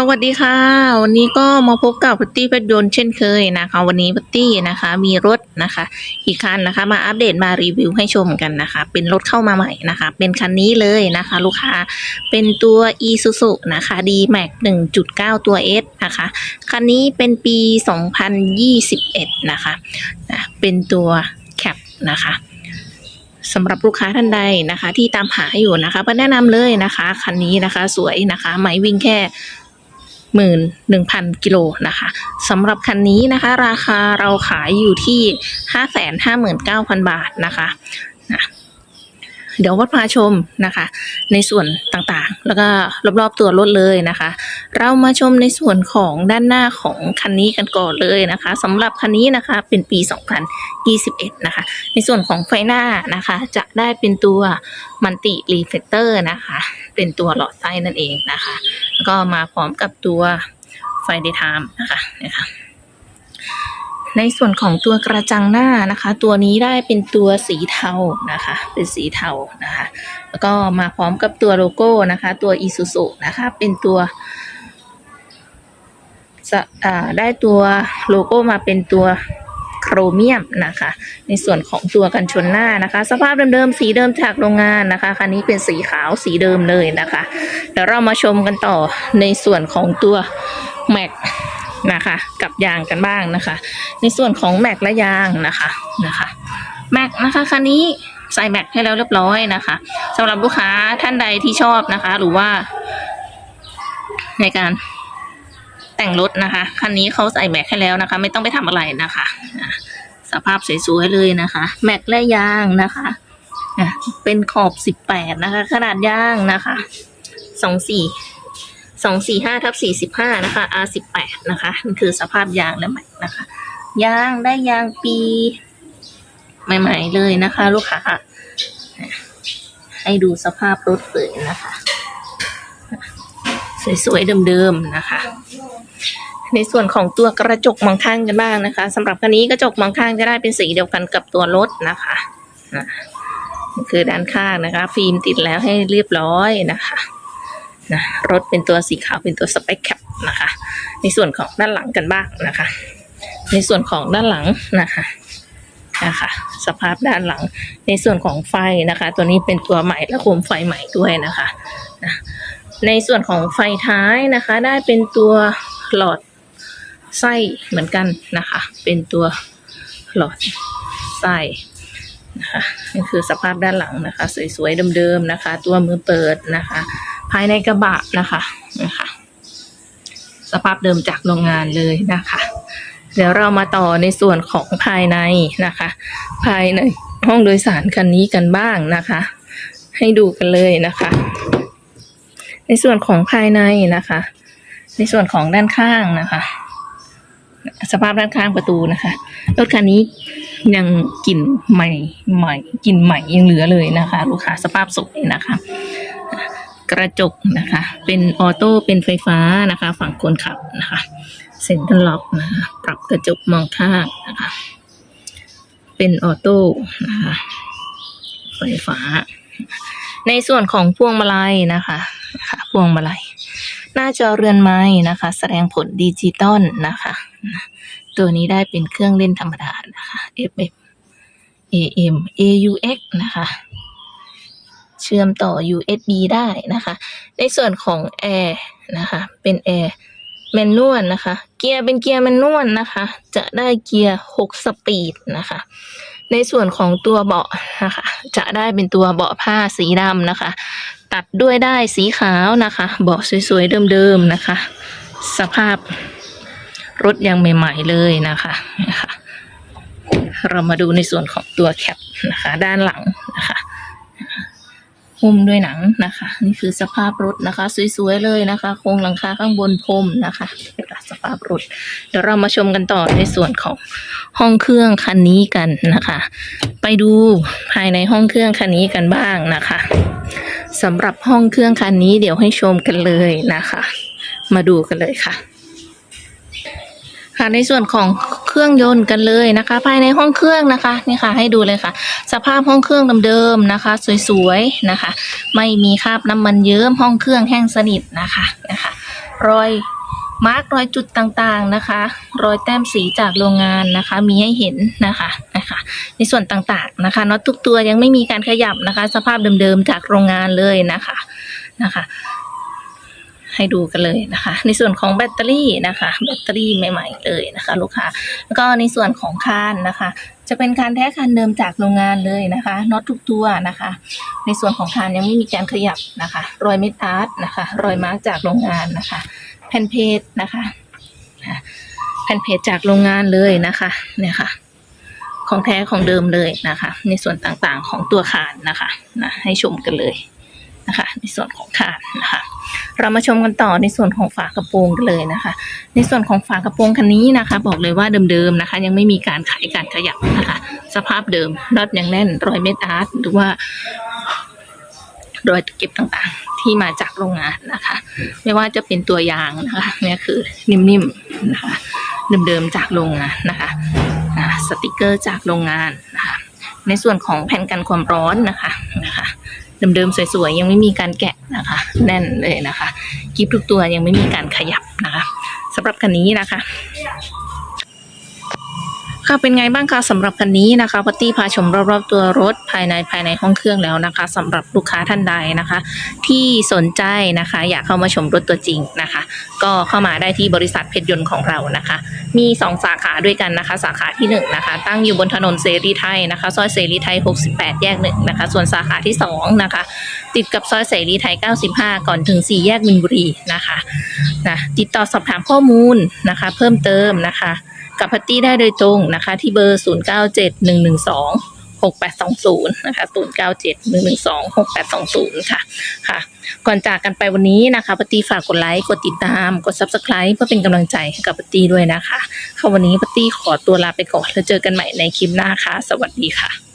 สวัสดีค่ะ วันนี้ก็มาพบกับพัตตี้เพชรยนต์เช่นเคยนะคะ วันนี้พัตตี้นะคะ มีรถนะคะอีกคันนะคะ มาอัปเดตมารีวิวให้ชมกันนะคะ เป็นรถเข้ามาใหม่นะคะ เป็นคันนี้เลยนะคะ ลูกค้าเป็นตัว e s u s u นะคะ d m a x 1.9 ตัว S นะคะ คันนี้เป็นปี 2021 นะคะนะเป็นตัวแคปนะคะสำหรับลูกค้าท่านใดนะคะ ที่ตามหาอยู่นะคะก็แนะนำเลยนะคะ คันนี้นะคะสวยนะคะไหมวิ่งแค่ หมื่นหนึ่งพันกิโลนะคะสำหรับคันนี้นะคะ ราคาเราขายอยู่ที่ห้าแสนห้าหมื่นเก้าพันบาทนะคะ เดี๋ยววัดพาชมนะคะ ในส่วนต่างๆ แล้วก็รอบๆตัวรถเลยนะคะ เรามาชมในส่วนของด้านหน้าของคันนี้กันก่อนเลยนะคะสำหรับคันนี้นะคะเป็นปี 2021 นะคะ ในส่วนของไฟหน้านะคะ จะได้เป็นตัวมันติรีเฟกเตอร์นะคะ เป็นตัวหลอดไส้นั่นเองนะคะ แล้วก็มาพร้อมกับตัวไฟเดย์ไทม์นะคะนะคะ ในส่วนของตัวกระจังหน้านะคะ ตัวนี้ได้เป็นตัวสีเทานะคะ เป็นสีเทานะคะ แล้วก็มาพร้อมกับตัวโลโก้นะคะ ตัว i s u z u นะคะ เป็นตัวจะได้ตัวโลโก้มาเป็นตัวโครเมียมนะคะ ในส่วนของตัวกันชนหน้านะคะ สภาพเดิมๆสีเดิมจากโรงงานนะคะคันนี้เป็นสีขาวสีเดิมเลยนะคะ เดี๋ยวเรามาชมกันต่อในส่วนของตัวแม็ก นะคะ กับยางกันบ้างนะคะ ในส่วนของแม็กและยางนะคะนะคะแม็กนะคะคันนี้ใส่แม็กให้แล้วเรียบร้อยนะคะสำหรับลูกค้าท่านใดที่ชอบนะคะ หรือว่า ในการแต่งรถนะคะคันนี้เขาใส่แม็กให้แล้วนะคะ ไม่ต้องไปทำอะไรนะคะสภาพสวยๆเลยนะคะ แม็กและยางนะคะเป็นขอบสิบแปดนะคะ ขนาดยางนะคะสอง สองสี่ห้าทับสี่สิบห้านะคะ R สิบแปดนะคะนี่คือสภาพยางและแม็กนะคะ ยางได้ยางปีใหม่ ๆ เลยนะคะ ลูกค้าให้ดูสภาพรถเลยนะคะ สวย ๆ เดิม ๆ นะคะ ในส่วนของตัวกระจกมองข้างกันบ้างนะคะสำหรับคันนี้กระจกมองข้างจะได้เป็นสีเดียวกันกับตัวรถนะคะนะนี่คือด้านข้างนะคะ ฟิล์มติดแล้วให้เรียบร้อยนะคะ นะรถเป็นตัวสีขาวเป็นตัวสเปคแคปนะคะ ในส่วนของด้านหลังกันบ้างนะคะ ในส่วนของด้านหลังนะคะนะคะสภาพด้านหลังในส่วนของไฟนะคะ ตัวนี้เป็นตัวใหม่และโคมไฟใหม่ด้วยนะคะนะในส่วนของไฟท้ายนะคะ ได้เป็นตัวหลอดไส้เหมือนกันนะคะ เป็นตัวหลอดไส้นะคะนี่คือสภาพด้านหลังนะคะ สวยๆเดิมๆนะคะ ตัวมือเปิดนะคะ ภายในกระบะนะคะนะคะ สภาพเดิมจากโรงงานเลยนะคะ เดี๋ยวเรามาต่อในส่วนของภายในนะคะ ภายในห้องโดยสารคันนี้กันบ้างนะคะ ให้ดูกันเลยนะคะ ในส่วนของภายในนะคะ ในส่วนของด้านข้างนะคะสภาพด้านข้างประตูนะคะรถคันนี้ยังกลิ่นใหม่ใหม่กลิ่นใหม่ยังเหลือเลยนะคะ ลูกค้าสภาพสวยนะคะ กระจกนะคะ เป็นออโต้เป็นไฟฟ้านะคะ ฝั่งคนขับนะคะเซ็นทรัลล็อกนะคะปรับกระจกมองข้างนะคะ เป็นออโต้นะคะไฟฟ้า ในส่วนของพวงมาลัยนะคะค่ะพวงมาลัยหน้าจอเรือนไม้นะคะ แสดงผลดิจิตอลนะคะ ตัวนี้ได้เป็นเครื่องเล่นธรรมดานะคะ FM AM AUX นะคะ เชื่อมต่อ USB ได้นะคะ ในส่วนของแอร์นะคะ เป็นแอร์แมนนวลนะคะ เกียร์เป็นเกียร์แมนนวลนะคะ จะได้เกียร์ 6 สปีดนะคะ ในส่วนของตัวเบาะนะคะ จะได้เป็นตัวเบาะผ้าสีดำนะคะ ตัดด้วยได้สีขาวนะคะ เบาะสวยๆเดิมๆนะคะ สภาพรถยังใหม่ๆเลยนะคะนะคะ เรามาดูในส่วนของตัวแคปนะคะ ด้านหลัง หุ้มด้วยหนังนะคะ นี่คือสภาพรถนะคะ สวยๆเลยนะคะ โครงหลังคาข้างบนพรมนะคะเป็นสภาพรถ เดี๋ยวเรามาชมกันต่อในส่วนของห้องเครื่องคันนี้กันนะคะ ไปดูภายในห้องเครื่องคันนี้กันบ้างนะคะสำหรับห้องเครื่องคันนี้เดี๋ยวให้ชมกันเลยนะคะ มาดูกันเลยค่ะ ค่ะในส่วนของเครื่องยนต์กันเลยนะคะ ภายในห้องเครื่องนะคะนี่ค่ะให้ดูเลยค่ะ สภาพห้องเครื่องเดิมๆนะคะ สวยๆนะคะ ไม่มีคราบน้ำมันเยิ้มห้องเครื่องแห้งสนิทนะคะนะคะ รอยมาร์กรอยจุดต่างๆนะคะ รอยแต้มสีจากโรงงานนะคะ มีให้เห็นนะคะนะคะ ในส่วนต่างๆนะคะน็อตทุกตัวยังไม่มีการขยับนะคะ สภาพเดิมๆจากโรงงานเลยนะคะนะคะ ให้ดูกันเลยนะคะ ในส่วนของแบตเตอรี่นะคะ แบตเตอรี่ใหม่ ๆ เลยนะคะ ลูกค้าแล้วก็ในส่วนของคานนะคะ จะเป็นคานแท้คานเดิมจากโรงงานเลยนะคะน็อตทุกตัวนะคะ ในส่วนของคานยังไม่มีการขยับนะคะ รอยเม็ดอาร์ตนะคะ รอยมาร์กจากโรงงานนะคะ แผ่นเพจนะคะอะแผ่นเพจจากโรงงานเลยนะคะเนี่ยค่ะของแท้ของเดิมเลยนะคะ ในส่วนต่างๆของตัวคานนะคะนะให้ชมกันเลยนะคะ ในส่วนของคานนะคะ เรามาชมกันต่อในส่วนของฝากระโปรงกันเลยนะคะ ในส่วนของฝากระโปรงคันนี้นะคะ บอกเลยว่าเดิมๆนะคะ ยังไม่มีการไขการขยับนะคะ สภาพเดิมน็อตยังแน่นรอยเม็ดอาร์ตหรือว่ารอยเก็บต่างๆ ที่มาจากโรงงานนะคะ ไม่ว่าจะเป็นตัวยางนะคะเนี่ยคือนิ่มๆนะคะเดิมๆจากโรงงานนะคะสติกเกอร์จากโรงงานนะคะในส่วนของแผ่นกันความร้อนนะคะ เดิมๆสวยๆ ยังไม่มีการแกะนะคะ แน่นเลยนะคะกิฟทุกตัวยังไม่มีการขยับนะคะสำหรับคันนี้นะคะ ค่ะเป็นไงบ้างคะสำหรับคันนี้นะคะพัตตี้พาชมรอบๆตัวรถภายในภายในห้องเครื่องแล้วนะคะสำหรับลูกค้าท่านใดนะคะ ที่สนใจนะคะ อยากเข้ามาชมรถตัวจริงนะคะ ก็เข้ามาได้ที่บริษัทเพชรยนต์ของเรานะคะ มี 2 สาขาด้วยกันนะคะ สาขาที่ 1 นะคะ ตั้งอยู่บนถนนเสรีไทยนะคะ ซอยเสรีไทย 68 แยกหนึ่งนะคะ ส่วนสาขาที่2นะคะติดกับซอยเสรีไทย 95 ก่อนถึง 4 แยกมินบุรีนะคะนะติดต่อสอบถามข้อมูลนะคะ เพิ่มเติมนะคะ กับพัตตี้ได้โดยตรงนะคะ ที่เบอร์ 0 9 7 1 1 2 6 8 2 0นะคะ0 9 7 1 1 2 6 8 2 0 ค่ะ ค่ะ ก่อนจากกันไปวันนี้นะคะปตี้ฝากกดไลค์ กดติดตาม กด subscribe เพื่อเป็นกำลังใจให้กับปตี้ด้วยนะคะ ค่ะวันนี้ปตี้ขอตัวลาไปก่อน แล้วเจอกันใหม่ในคลิปหน้าค่ะ สวัสดีค่ะ